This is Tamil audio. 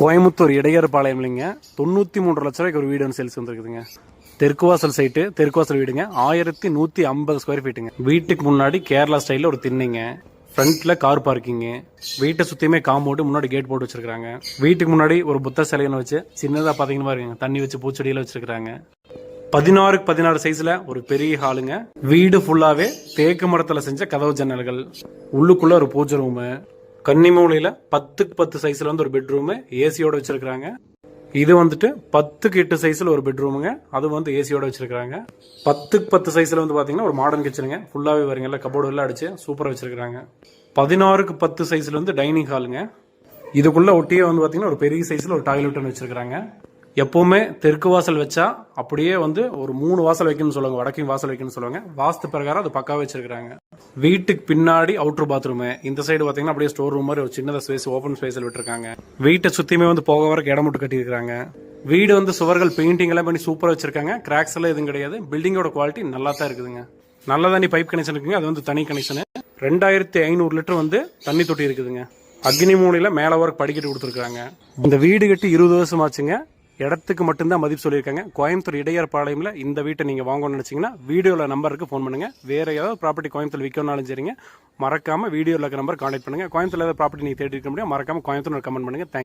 கோயம்புத்தூர் இடையர் பாளையம் இல்லைங்க. தொண்ணூற்றி மூன்று லட்ச ரூபாய்க்கு ஒரு வீடு வந்து சேல்ஸ் வந்துருக்குதுங்க. தெற்கு வாசல் சைட்டு தெற்கு வாசல் வீடுங்க. ஆயிரத்தி நூற்றி ஐம்பது ஸ்கொயர் ஃபீட்டுங்க வீட்டுக்கு முன்னாடி கேரளா ஸ்டைலில் ஒரு திண்ணைங்க. ஃப்ரண்ட்ல கார் பார்க்கிங்கு வீட்டை சுற்றியுமே காம்பவுண்டு முன்னாடி கேட் போட்டு வச்சிருக்காங்க வீட்டுக்கு முன்னாடி ஒரு புத்த சிலைன்னு வச்சு சின்னதாக பார்த்தீங்கன்னா பாருங்க. தண்ணி வச்சு பூச்செடியில் வச்சிருக்காங்க பதினாறுக்கு பதினாறு சைஸ்ல ஒரு பெரிய ஹாலுங்க வீடு ஃபுல்லாவே தேக்கு மரத்துல செஞ்ச கதவு ஜன்னல்கள். உள்ளுக்குள்ள ஒரு பூஜை ரூமு கன்னிமூலையில் பத்துக்கு பத்து சைஸில் வந்து ஒரு பெட்ரூமு ஏசியோட வச்சுருக்குறாங்க. இது வந்துட்டு பத்துக்கு எட்டு சைஸில் ஒரு பெட்ரூமுங்க அது வந்து ஏசியோட வச்சுருக்குறாங்க. பத்துக்கு பத்து சைஸில் வந்து பார்த்தீங்கன்னா ஒரு மாடர்ன் கிச்சனுங்க ஃபுல்லாகவே வருங்கல்ல கபோர்டு எல்லாம் அடிச்சு சூப்பராக வச்சுருக்குறாங்க. பதினாறுக்கு பத்து சைஸில் வந்து டைனிங் ஹாலுங்க இதுக்குள்ளே ஒட்டியே வந்து பார்த்தீங்கன்னா ஒரு பெரிய சைஸில் ஒரு டாய்லெட் ஒன்று எப்போவுமே தெற்கு வாசல் வச்சா அப்படியே வந்து ஒரு மூணு வாசல் வைக்கணும்னு சொல்லுவாங்க வடக்கையும் வாசல் வைக்கணும்னு சொல்லுவாங்க. வாஸ்து பிரகாரம் அது பக்காவே வச்சிருக்காங்க வீட்டுக்கு பின்னாடி அவுட்டர் பாத்ரூமு இந்த சைடு பார்த்தீங்கன்னா அப்படியே ஸ்டோர் ரூம் மாதிரி ஒரு சின்னதாக ஸ்பேஸ் ஓப்பன் ஸ்பேஸில் விட்டுருக்காங்க. வீட்டை சுற்றியுமே வந்து போக வரக்கு இடம் மட்டும் கட்டியிருக்காங்க வீடு வந்து சுவர்கள் பெயிண்டிங் எல்லாம் பண்ணி சூப்பராக வச்சிருக்காங்க. கிராக்ஸ் எல்லாம் எதுவும் கிடையாது. பில்டிங்கோட குவாலிட்டி நல்லா தான் இருக்குதுங்க. நல்ல தண்ணி பைப் கனெக்ஷன் இருக்குங்க. அது வந்து தனி கனெக்ஷனு ரெண்டாயிரத்தி ஐநூறு லிட்டர் வந்து தண்ணி தொட்டி இருக்குதுங்க. அக்னி மூலையில மேல ஒர்க் படிக்கட்டு கொடுத்துருக்காங்க இந்த வீடு கட்டி இருபது வருஷம் ஆச்சுங்க இடத்துக்கு மட்டும்தான் மதிப்பு சொல்லியிருக்காங்க. கோயம்புத்தூர் இடையார் பாளையம்ல இந்த வீட்டை நீங்க வாங்கணும்னு நினைச்சீங்கன்னா வீடியோல நம்பருக்கு ஃபோன் பண்ணுங்க. வேற ஏதாவது ப்ராப்பர்ட்டி கோயம்புத்தூர் விற்கணும்னாலும் சரிங்க. மறக்காம வீடியோல இருக்க நம்பர் கான்டாக்ட் பண்ணுங்க. கோயம்புத்தூர் ஏதாவது ப்ராப்பர்ட்டி நீங்க தேடி இருக்க முடியும். மறக்காம கோயம்புத்தூர் கமெண்ட் பண்ணுங்க. Thank.